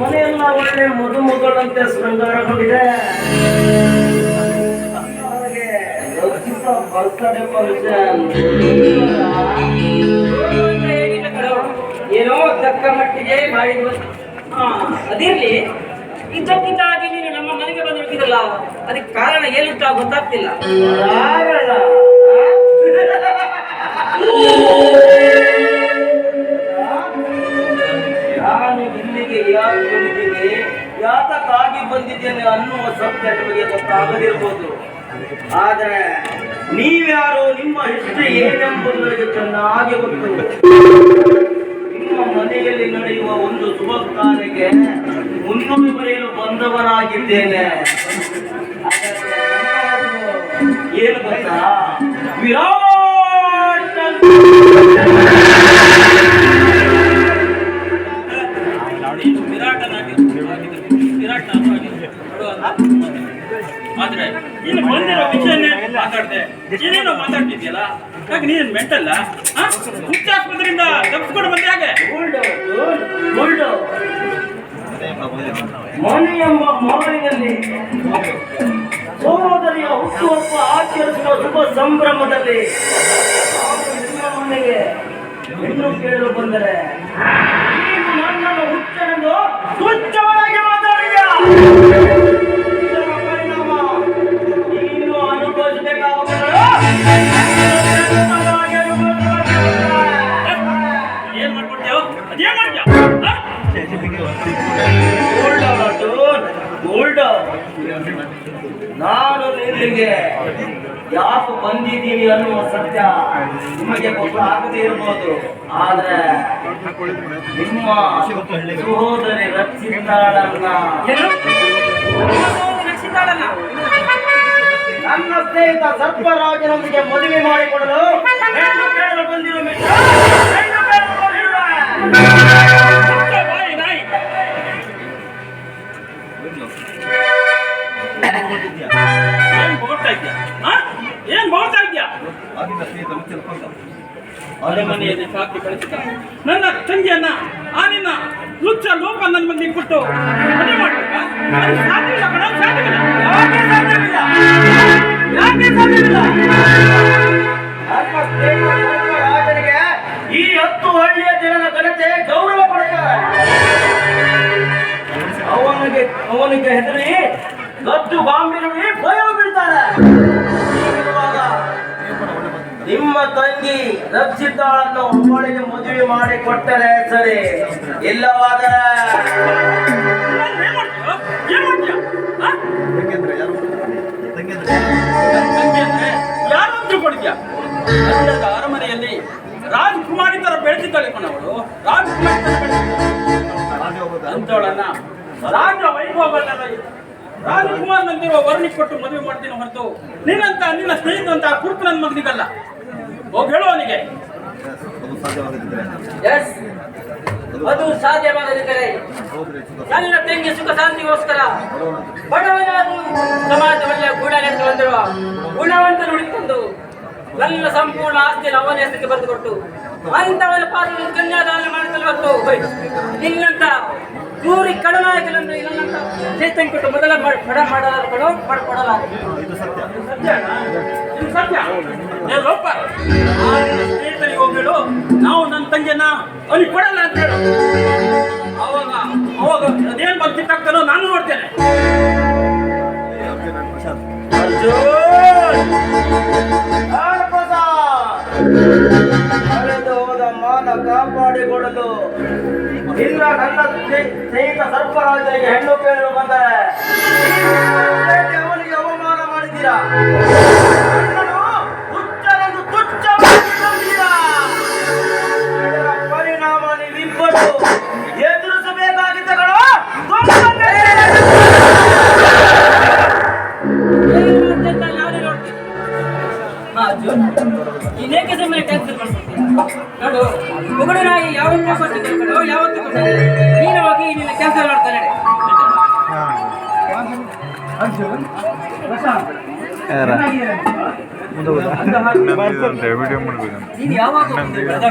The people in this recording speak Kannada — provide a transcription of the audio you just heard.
ಮನೆಯೆಲ್ಲ ಒಳ್ಳೆ ಮಧು ಮಗಳಂತೆ ಶೃಂಗಾರಗೊಂಡಿದೆ ಏನೋ ತಕ್ಕ ಮಟ್ಟಿಗೆ ಮಾಡಿದ್ವು ಅದಿರ್ಲಿ. ಇದ್ದಕ್ಕಿದ್ದಾಗಿ ನೀನು ನಮ್ಮ ಮನೆಗೆ ಬಂದಿರ್ತಿದಲ್ಲ ಅದಕ್ಕೆ ಕಾರಣ ಏನಂತ ಗೊತ್ತಾಗ್ತಿಲ್ಲ. ಯಾರಲ್ಲ ಸತ್ಯ ನಿಮಗೆ ಗೊತ್ತಾಗದಿರ್ಬೋದು. ಆದರೆ ನೀವ್ಯಾರು ನಿಮ್ಮ ಹಿಸ್ಟ್ರಿ ಏನೆಂಬುದು ನನಗೆ ಚೆನ್ನಾಗಿ ಗೊತ್ತು. ನಿಮ್ಮ ಮನೆಯಲ್ಲಿ ನಡೆಯುವ ಒಂದು ಶುಭ ಕಾರ್ಯಕ್ಕೆ ಮುನ್ನುಡಿ ಬರೆಯಲು ಬಂದವನಾಗಿದ್ದೇನೆ ಏನು ಗೊತ್ತಾ? ವಿರಾಟ್ ವಿರಾಟನಾಗಿ ವಿರಾಟ್ ಆದ್ರೆ ನೀನು ಬಂದಿರೋ ವಿಷಯನೇ ಮಾತಾಡ್ದೆ. ಏನೇನೋ ಮಾತಾಡ್ತಿದ್ಯಲ್ಲ? ಯಾಕೆ ನೀನು ಮೆಂಟಲ್ಲ ಮುಖ್ಯ ಆಸ್ಪತ್ರೆಯಿಂದ ತಪ್ಪಿಸ್ಕೊಂಡು ಬಂದೆ ಹಾಗೆ. ಮನೆ ಎಂಬ ಮಾಲಿನಲ್ಲಿ ಸೋದರಿಯ ಹುಟ್ಟುಹಬ್ಬ ಆಚರಿಸುವ ಶುಭ ಸಂಭ್ರಮದಲ್ಲಿ ಮನೆಗೆ ಹೆಣ್ಣು ಕೇಳಲು ಬಂದರೆ ನೀನು ನನ್ನನ್ನು ಹುಚ್ಚನೆಂದು ತುಚ್ಛವಾಗಿ ಮಾತಾಡಿದ್ಯಾ? ನಾನು ಇಲ್ಲಿಗೆ ಯಾಕೆ ಬಂದಿದ್ದೀನಿ ಅನ್ನುವ ಸತ್ಯ ನಿಮಗೆ ಗೊತ್ತಾಗದೇ ಇರ್ಬೋದು. ಆದ್ರೆ ನಿಮ್ಮ ಸಹೋದರಿ ರಕ್ಷಿತಾಳನ್ನ ನನ್ನ ಸ್ನೇಹಿತ ಸರ್ಪರಾಜನೊಂದಿಗೆ ಮದುವೆ ಮಾಡಿಕೊಡಲು ಬಂದಿರೋ ಮಿತ್ರ. ಹೆಣ್ಣು ಮಾಡ್ತಾ ಹಾ? ಏನ್? ಏನ್ ಮನೆಯಲ್ಲಿ ಸಾಕಿ ನನ್ನ ತಂಗಿಯನ್ನ ಆ ನಿನ್ನ ಲುಚ್ಚ ಲೋಪ ನನ್ನ ಮನೆಗೆ ಕೊಟ್ಟು ಈ ಹತ್ತು ಹಳ್ಳಿಯ ಜನರ ಜನತೆ ಗೌರವ ಪಡೆಯ ಅವನಿಗೆ ಅವನಿಗೆ ಹೆದರಿ ಗದ್ದು ಬಾಂಬಿರುವಿ ಭಯ ಬೀಳ್ತಾರೆ. ನಿಮ್ಮ ತಂಗಿ ರಕ್ಷಿತಾಳನ್ನು ಒಬ್ಬಳಿಗೆ ಮದುವೆ ಮಾಡಿ ಕೊಟ್ಟರೆ ಸರಿ. ಇಲ್ಲವಾದರೆ ಅರಮನೆಯಲ್ಲಿ ರಾಜ್ಕುಮಾರಿ ತರ ಬೆಳೆದಿದ್ದಾಳೆ ಕಣವಳು ರಾಜ್ಕುಮಾರಿ ತರ ಬೆಳೆದಿದ್ದಾಳೆ ಅಂತವಳನ್ನ ರಾಜ ವೈಭವದಲ್ಲಿ ರಾಜಕುಮಾರ್ನಂತಿರುವ ವರ್ಣಿ ಕೊಟ್ಟು ಮದುವೆ ಮಾಡ್ತೀನಿ ಹೊರತು ನಿನ್ನಂತ, ನಿನ್ನ ಸ್ನೇಹಿತಂತ ಕುರ್ತು ನನ್ನ ಮಗನಿಗಲ್ಲ. ಹೋಗಿ ಹೇಳು ಅವನಿಗೆ. ಅದು ಸಾಧ್ಯವಾಗದಿದ್ದರೆ ನನ್ನ ತಂಗಿ ಸುಖ ಶಾಂತಿಗೋಸ್ಕರ ಬಡವನಾದರೂ ಸಮಾಜವಲ್ಲ ಗೂಢಾಲೆಂದು ಬಂದಿರುವ ಗುಣವಂತನು ಉಳಿತಂದು ನನ್ನ ಸಂಪೂರ್ಣ ಆಸ್ತಿಯನ್ನು ಅವನ ಹೆಸರಿಗೆ ಬರೆದುಕೊಟ್ಟು ಅಂತವನ ಪಾತ್ರ ಕನ್ಯಾದಾನ ಮಾಡಿಸಲು ಹೊತ್ತು ನಿನ್ನಂತ ಚೂರಿ ಕಡನಾಯಕನನ್ನು ನನ್ನಂತ ಚೇತನ್ ಕೊಟ್ಟು ಮೊದಲ ಮಾಡ್- ಬಡ ಮಾಡಲಾರ ಕಡೋ ಮಾಡಿಕೊಡಲಾರ ಇದು ಸತ್ಯ ಇದು ಸತ್ಯ ಏ ಲೋಪ ಆ ನಿನ್ನ ಸ್ನೇಹಿತನಿಗೆ ಹೋಗಿ ನಾವು ನನ್ನ ತಂಗಿಯನ್ನ ಅಲ್ಲಿ ಕೊಡಲ್ಲ ಅಂತ ಹೇಳು ಅವಾಗ ಅವಾಗ ಅದೇನ್ ಬಂದಿತ್ತಾಗ್ತಾನೋ ನಾನು ನೋಡ್ತೇನೆ ಅರ್ಜುನ್ ಹೋದ ಮಾನ ಕಾಪಾಡಿಕೊಳ್ಳಲು ಇಲ್ಲ ನನ್ನ ಸ್ನೇ- ಸ್ನೇಹಿತ ಸರ್ಪರಾಜರಿಗೆ ಹೆಣ್ಣು ಕೇಳಲು ಬಂದರೆ. ಅವನಿಗೆ ಅವಮಾನ ಮಾಡಿದ್ದೀರಾ? ಇನ್ನೇಕೆ ಸಮಯ ಕ್ಯಾನ್ಸಲ್ ಮಾಡ್ಕೊಡ್ತೀನಿ. ನೋಡು ಮುಗುಡು ನಾಯಿ ಯಾವತ್ತೂ ಕಣೋ ಯಾವತ್ತೂ ನೀನು ಹೋಗಿ ನಿನ್ನ ಕ್ಯಾನ್ಸಲ್ ಮಾಡ್ತಾ ನಡೆ. ವಿಡಿಯೋ ಮಾಡ್ಬೇಕಂತ.